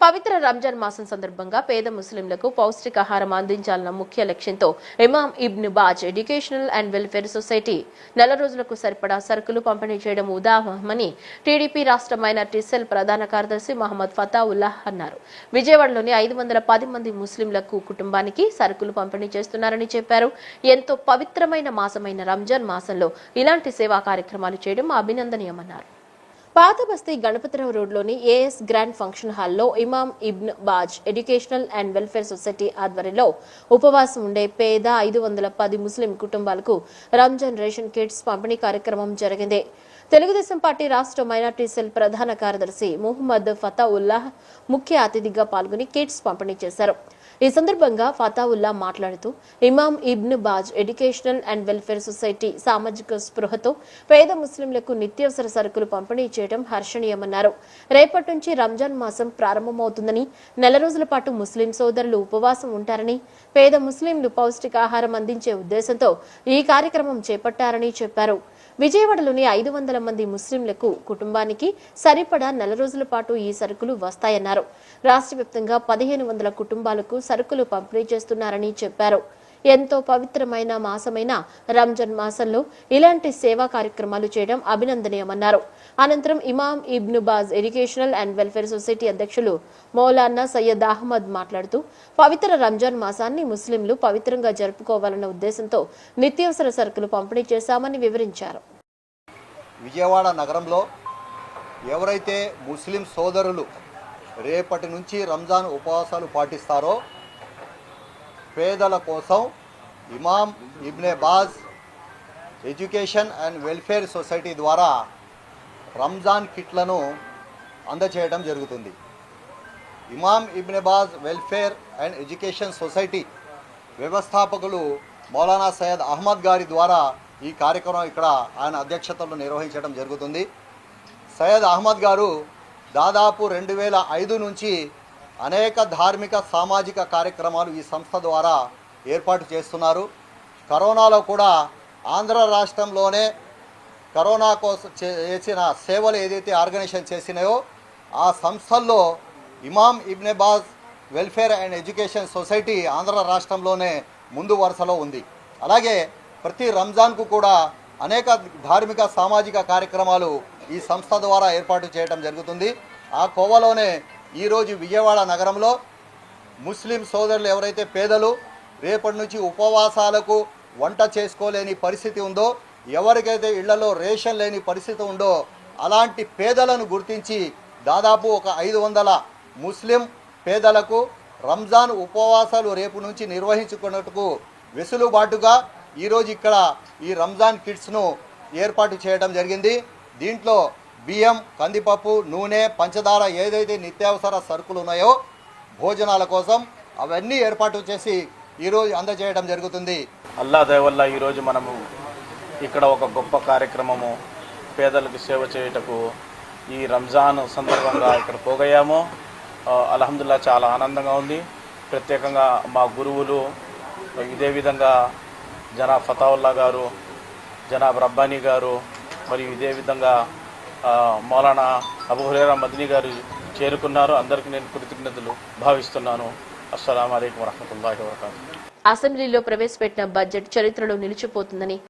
పవిత్ర రంజాన్ మాసం సందర్భంగా పేద ముస్లింలకు పౌష్టికాహారం అందించాలన్న ముఖ్య లక్ష్యంతో Imam Ibn Baz educational and welfare society నెల రోజులకు సరిపడా సరుకులు పంపిణీ చేయడం ఉదాహరణమని టీడీపీ రాష్ట్ర మైనార్టీ సెల్ ప్రధాన కార్యదర్శి మహమ్మద్ ఫతావుల్లాహ్ అన్నారు. విజయవాడలోని ఐదు వందల పది మంది ముస్లింలకు కుటుంబానికి సరుకులు పంపిణీ చేస్తున్నారని చెప్పారు. ఎంతో పవిత్రమైన మాసమైన రంజాన్ మాసంలో ఇలాంటి సేవా కార్యక్రమాలు చేయడం అభినందనీయమన్నారు. పాత బస్తీ గణపతిరావు రోడ్లోని ఏఎస్ గ్రాండ్ ఫంక్షన్ హాల్లో Imam Ibn Baz educational and welfare society ఆధ్వర్యంలో ఉపవాసం ఉండే పేద ఐదు వందల పది ముస్లిం కుటుంబాలకు రంజాన్ రేషన్ కిట్స్ పంపిణీ కార్యక్రమం జరిగింది. తెలుగుదేశం పార్టీ రాష్ట్ర మైనార్టీ సెల్ ప్రధాన కార్యదర్శి ముహమ్మద్ ఫతావుల్లాహ్ ముఖ్య అతిథిగా పాల్గొని కిట్స్ పంపిణీ చేశారు. ఈ సందర్భంగా ఫతావుల్లా మాట్లాడుతూ Imam Ibn Baz educational and welfare society సామాజిక స్పృహతో పేద ముస్లింలకు నిత్యావసర సరుకులు పంపిణీ చేయడం హర్షణీయమన్నారు. రేపటి నుంచి రంజాన్ మాసం ప్రారంభమవుతుందని నెల రోజుల పాటు ముస్లిం సోదరులు ఉపవాసం ఉంటారని పేద ముస్లింలు పౌష్టికాహారం అందించే ఉద్దేశంతో ఈ కార్యక్రమం చేపట్టారని చెప్పారు. విజయవాడలోని ఐదు వందల మంది ముస్లింలకు కుటుంబానికి సరిపడా నెల రోజుల పాటు ఈ సరుకులు వస్తాయన్నారు. రాష్ట్ర వ్యాప్తంగా పదిహేను వందల కుటుంబాలకు సరుకులు పంపిణీ చేస్తున్నారని చెప్పారు. ఎంతో పవిత్రమైన మాసమైన రంజాన్ మాసంలో ఇలాంటి సేవా కార్యక్రమాలు చేయడం అభినందనీయమన్నారు. అనంతరం Imam Ibnu Baz educational and welfare society అధ్యక్షులు మౌలానా సయ్యద్ అహ్మద్ మాట్లాడుతూ పవిత్ర రంజాన్ మాసాన్ని ముస్లింలు పవిత్రంగా జరుపుకోవాలన్న ఉద్దేశంతో నిత్యావసర సరుకులు పంపిణీ చేశామని వివరించారు. విజయవాడ నగరంలో ఎవరైతే ముస్లిం సోదరులు రేపటి నుంచి రంజాన్ ఉపవాసాలు పాటిస్తారో పేదల కోసం Imam Ibne Baz education and welfare society ద్వారా రంజాన్ కిట్లను అందచేయడం జరుగుతుంది. Imam Ibnebaz welfare and education society వ్యవస్థాపకులు మౌలానా సయ్యద్ అహ్మద్ గారి ద్వారా ఈ కార్యక్రమం ఇక్కడ ఆయన అధ్యక్షతలో నిర్వహించడం జరుగుతుంది. సయ్యద్ అహ్మద్ గారు దాదాపు రెండు వేల ఐదు నుంచి అనేక ధార్మిక సామాజిక కార్యక్రమాలు ఈ సంస్థ ద్వారా ఏర్పాటు చేస్తున్నారు. కరోనాలో కూడా ఆంధ్ర రాష్ట్రంలోనే కరోనా కోసం చేసిన సేవలు ఏదైతే ఆర్గనైజేషన్ చేసినాయో ఆ సంస్థల్లో Imam Ibnebaz welfare and education society Andhra రాష్ట్రంలోనే ముందు వరుసలో ఉంది. అలాగే ప్రతి రంజాన్కు కూడా అనేక ధార్మిక సామాజిక కార్యక్రమాలు ఈ సంస్థ ద్వారా ఏర్పాటు చేయడం జరుగుతుంది. ఆ కోవలోనే ఈరోజు విజయవాడ నగరంలో ముస్లిం సోదరులు ఎవరైతే పేదలు రేపటి నుంచి ఉపవాసాలకు వంట చేసుకోలేని పరిస్థితి ఉందో ఎవరికైతే ఇళ్ళలో రేషన్ లేని పరిస్థితి ఉందో అలాంటి పేదలను గుర్తించి దాదాపు ఒక ఐదు వందల ముస్లిం పేదలకు రంజాన్ ఉపవాసాలు రేపు నుంచి నిర్వహించుకున్నట్టుకు వెసులుబాటుగా ఈరోజు ఇక్కడ ఈ రంజాన్ కిట్స్ను ఏర్పాటు చేయడం జరిగింది. దీంట్లో బియ్యం కందిపప్పు నూనె పంచదార ఏదైతే నిత్యావసర సరుకులు ఉన్నాయో భోజనాల కోసం అవన్నీ ఏర్పాటు చేసి ఈరోజు అందజేయడం జరుగుతుంది. అల్లా వల్ల ఈరోజు మనము ఇక్కడ ఒక గొప్ప కార్యక్రమము పేదలకు సేవ చేయుటకు ఈ రంజాన్ సందర్భంగా ఇక్కడ పోగయ్యాము. ఆ, అల్హమ్దుల్లా చాలా ఆనందంగా ఉంది. ప్రత్యేకంగా మా గురువులు ఇదే విధంగా జనాబ్ ఫతావుల్లా గారు జనాబ్ రబ్బానీ గారు మరియు ఇదే విధంగా మౌలానా అబుహురేరా మదిని గారు చేరుకున్నారు. అందరికీ నేను కృతజ్ఞతలు భావిస్తున్నాను. అస్సలం అయికం వరహతుల్లాహి వరకాతు అసెంబ్లీలో ప్రవేశపెట్టిన బడ్జెట్ చరిత్రలో నిలిచిపోతుందని